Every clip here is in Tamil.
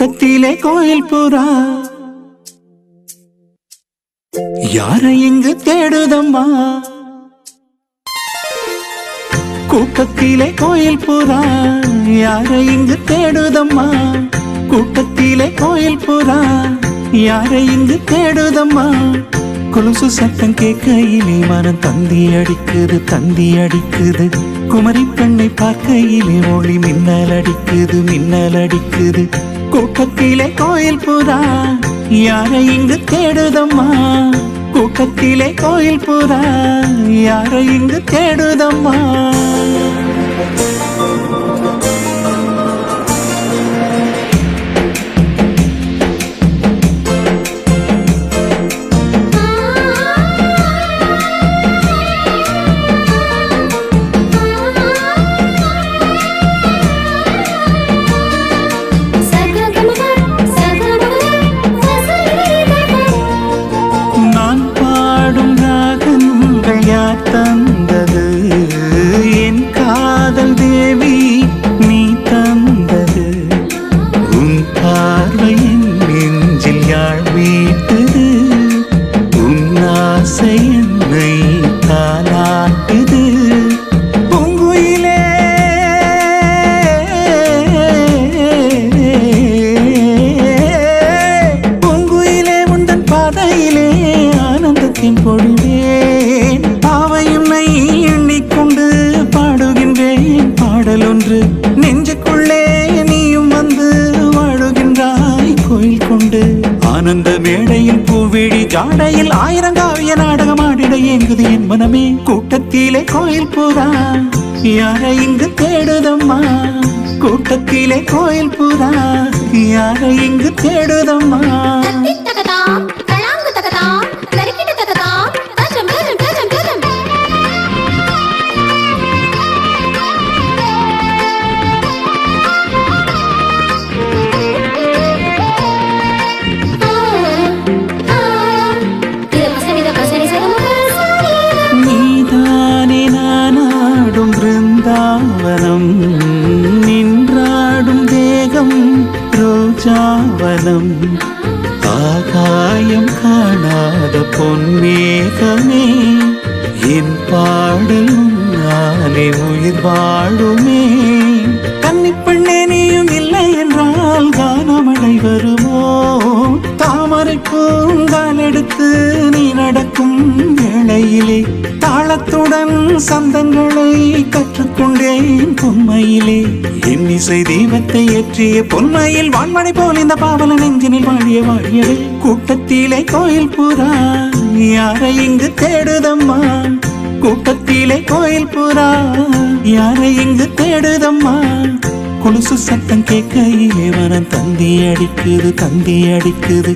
கூட்டத்திலே கோயில் புறா யாரை இங்கு தேடுதம்மா? கூட்டத்திலே கோயில் புறா யாரை இங்கு தேடுதம்மா? கூட்டத்திலே கோயில் புறா யாரை இங்கு தேடுதம்மா? கொலுசு சத்தம் கேட்கையிலே மனம் தந்தி அடிக்குது தந்தி அடிக்குது. குமரி பெண்ணை பார்க்கையிலே ஒளி மின்னல் அடிக்குது மின்னல் அடிக்குது. கூட்டத்திலே கோயில் புறா யாரை இங்கு தேடுதம்மா? கூட்டத்திலே கோயில் புறா யாரை இங்கு தேடுதம்மா? ஆசை என்னை கோயில் ஆனந்த மேடையில் பூவிழி ஜாடையில் ஆயிரம் காவிய நாடகம் ஆடிட ஏங்குது என் மனமே. கூட்டத்திலே கோயில் பூரா. யாரை இங்கு தேடுதம்மா? கூட்டத்திலே கோயில் பூரா. யாரை இங்கு தேடுதம்மா? ரோஜாவனம் ஆகாயம் காணாத பொன்மேகமே என் பாடலும் நானே உயிர் வாழுமே. தாமரை காலெடுத்து நீ நடக்கும் வேளையிலே தாளத்துடன் சந்தங்களை கற்றுக்கொண்டேன் பொம்மையிலே. என் இசை தீபத்தை ஏற்றிய பொன்மையில் வான்மழை போல் இந்த பாவல நெஞ்சினில் வாழிய வாழியவே. கூட்டத்திலே கோயில் புறா யாரை இங்கு தேடுதம்மா? கூட்டத்திலே கோயில் புறா யாரை இங்கு தேடுதம்மா? கொலுசு சத்தம் கேட்கையிலே மனம் தந்தி அடிக்குது தந்தி அடிக்குது.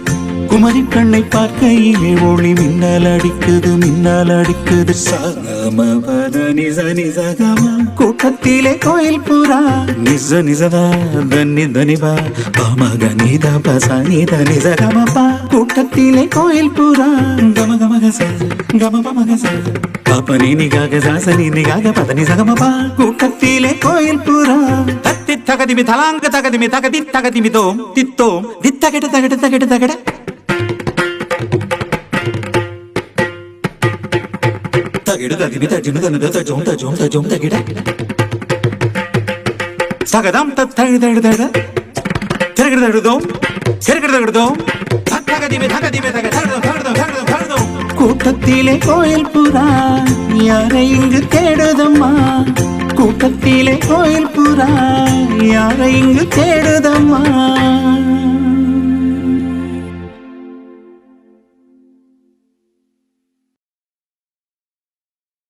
குமரி கண்ணை பார்க்கையிலே ஒளி மின்னல் அடிக்குது மின்னல் அடிக்குது. சகமபத நிச நிசகம. கூட்டத்திலே கோயில் புறா நிச நிசதா தனி தனிபா பமக நித பச நித நிசகமபா கூட்டத்திலே கோயில் புறா கம கம கச கம பம கச பாப்ப நீ நிகாக சாச நீ நிகாக பத நிசகமபா கூட்டத்திலே கோயில் புறா தத்தி தகதிமி தலாங்க தகதிமி தகதி தகதிமி தோம் தித்தோம். தித்தகட தகட தகட தகட. சகதம் தழுதோம் தழுதோம் தழுதோம் கூட்டத்திலே கோயில் புறா யாரை இங்கு தேடுதம்மா? கூட்டத்திலே கோயில் புறா யாரை இங்கு தேடுதம்மா?